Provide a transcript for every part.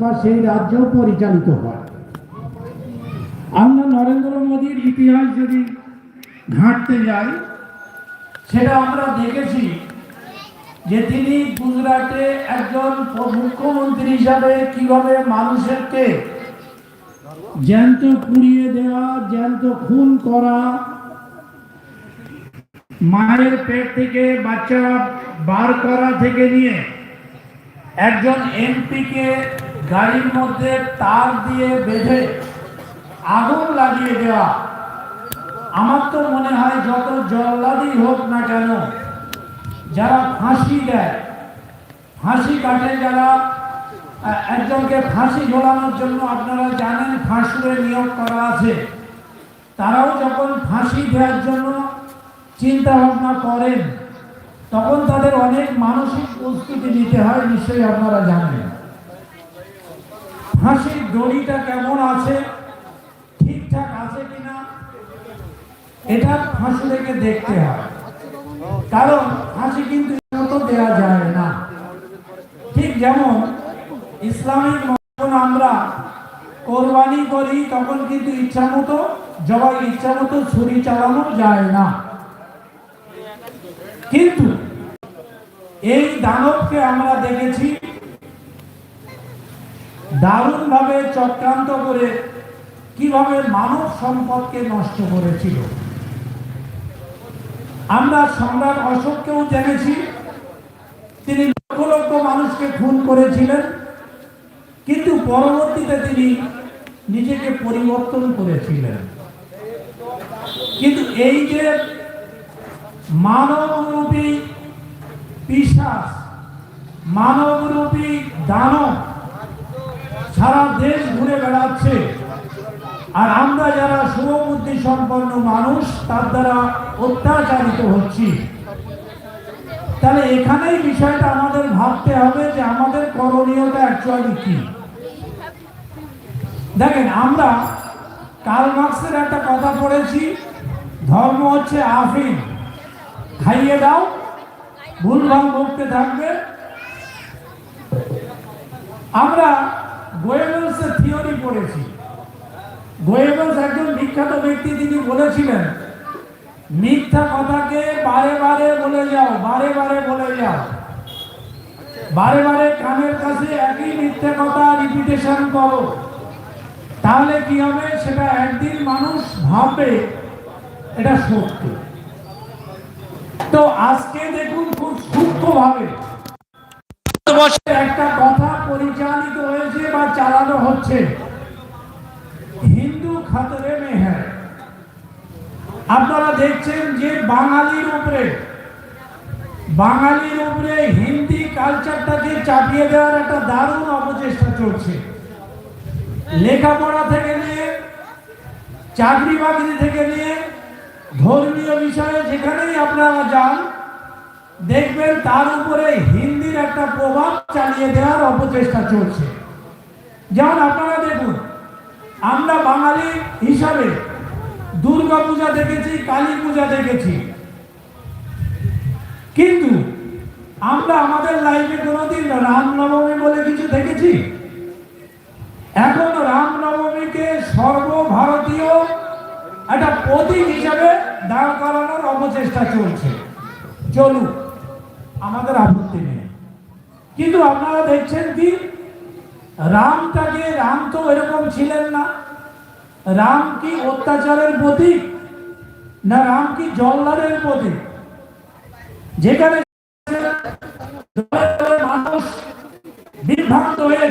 বা সেই রাজ্য পরিচালিত হয়। আমরা নরেন্দ্র মোদীর ইতিহাস যদি ঘাঁটতে যাই, সেটা আমরা দেখেছি যে তিনি গুজরাটে একজন মুখ্যমন্ত্রী হিসাবে কীভাবে মানুষেরকে জ্যান্ত পুড়িয়ে দেওয়া, জ্যান্ত খুন করা, মায়ের পেট থেকে বাচ্চা বার করা থেকে নিয়ে একজন এমপিকে গাড়ির মধ্যে তার দিয়ে বেঁধে আগুন লাগিয়ে দেওয়া। আমার তো মনে হয় যত জল্লাদই হোক না কেন, যারা ফাঁসি দেয়, ফাঁসি কাটে যারা একজনকে ফাঁসি ঝোলানোর জন্য আপনারা জানেন ফাঁসুরে নিয়োগ করা আছে। তারাও যখন ফাঁসি দেওয়ার জন্য চিন্তা ভাবনা করেন, তখন তাদের অনেক মানসিক প্রস্তুতি নিতে হয়, নিশ্চয়ই আপনারা জানেন। ফাঁসির দড়িটা কেমন আছে? ঠিকঠাক আছে কিনা? এটা ফাঁসুরেকে দেখতে হয়। কারণ ফাঁসি কিন্তু দেওয়া যায় না। ঠিক যেমন ইসলামিক যখন আমরা কোরবানি করি, তখন কিন্তু ইচ্ছা মতো, জবাই ইচ্ছা মতো ছুরি চালানো যায় না। কিন্তু এই দানবকে আমরা দেখেছি দারুণভাবে চক্রান্ত করে কীভাবে মানব সম্পদকে নষ্ট করেছিল। আমরা সম্রাট অশোককেও জেনেছি, তিনি লক্ষ লক্ষ মানুষকে খুন করেছিলেন, কিন্তু পরবর্তীতে তিনি নিজেকে পরিবর্তন করেছিলেন। কিন্তু এই যে মানবরূপী পিসাস মানবরূপী দানব সারা দেশ ঘুরে বেড়াচ্ছে। আর আমরা যারা শুভবুদ্ধি সম্পন্ন মানুষ, তার দ্বারা অত্যাচারিত হচ্ছি। তাহলে এখানেই বিষয়টা আমাদের ভাবতে হবে যে আমাদের করণীয়টা অ্যাকচুয়ালি কি? দেখেন, আমরা কার্ল মার্ক্সের একটা কথা পড়েছি, ধর্ম হচ্ছে আফিম। খাইয়ে দাও, ভুলভাল বকতে থাকবে। আমরা গোয়েবলসের থিওরি পড়েছি। গোয়েবলস একজন বিখ্যাত ব্যক্তি, তিনি বলেছিলেন, মিথ্যা কথাকে বারে বারে বলে যাও, বারে বারে বলে যাও। বারে বারে কানের কাছে একই মিথ্যা কথা রিপিটেশন করো। তাহলে কি হবে? সেটা একদিন মানুষ ভাববে, এটা সত্য। তো আজকে দেখুন খুব সূক্ষ্মভাবে একটা বা চালানো হচ্ছে। হিন্দু খাতরে মে হ্যাঁ আপনারা দেখছেন যে বাঙালির উপরে বাঙালির উপরে হিন্দি কালচারটাকে চাপিয়ে দেওয়ার একটা দারুণ অপচেষ্টা চলছে। লেখাপড়া থেকে নিয়ে, চাকরি বাকরি থেকে নিয়ে, ধর্মীয় বিষয়ে যেখানেই আপনারা যান, দেখবেন তার উপরে হিন্দির একটা প্রভাব চালিয়ে দেওয়ার অপচেষ্টা চলছে। যেমন আপনারা দেখুন, আমরা বাঙালি হিসাবে দুর্গা পূজা দেখেছি, কালী পূজা দেখেছি। কিন্তু আমরা আমাদের লাইফে কোনোদিন রামনবমী বলে কিছু দেখেছি? এখন রামনবমীকে সর্বভারতীয় একটা প্রতীক হিসাবে দাঁড় করানোর অপচেষ্টা চলছে। চলুক আমাদের আপত্তি নেই। কিন্তু আপনারা দেখছেন কি? রামটাকে রাম তো এরকম ছিলেন না। রাম কি অত্যাচারের প্রতীক? না রাম কি জল্লাদের প্রতীক? যেখানে মানুষ বিভ্রান্ত হয়ে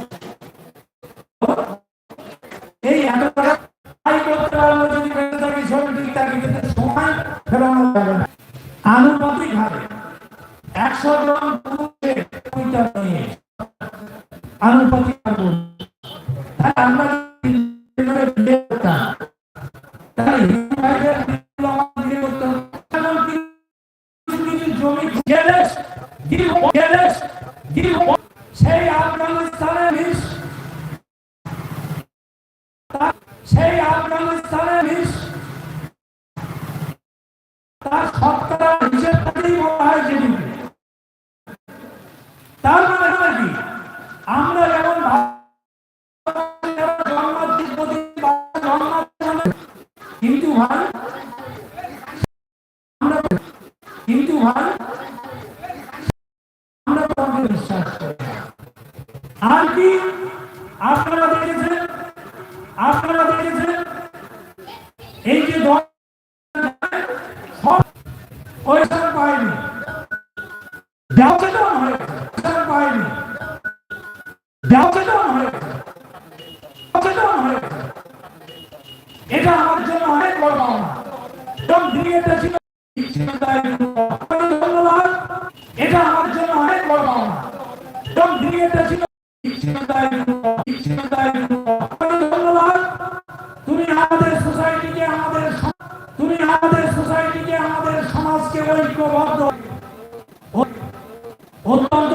যদি বিয়ে করতাম তাহলে হিন্দু ভাইদের বিয়ে আমাদের বিয়ে করতাম এখন কিছু কিছু জমি গেলেস দীর্ঘ গেলেস দীর্ঘ সেই আফগানিস্তানের মিস তা- সেই আফগানিস্তানের মিস তার শতকরা হিসেব করেই বলা হয় জিডিপি তার মানে কি? আমরা যেমন মানে কিন্তু ভাই, আমরা আমরা তোমাকে বিশ্বাস করি আর কি? আপনারা দেখেছেন? আপনারা দেখেছেন? এটা আমার জন্য অনেক বড় এটা আমার জন্য অনেক বড় পাওনা ছিল। তুমি আমাদের সোসাইটিকে, আমাদের তুমি আমাদের সোসাইটিকে, আমাদের সমাজকে ঐক্যবদ্ধ অত্যন্ত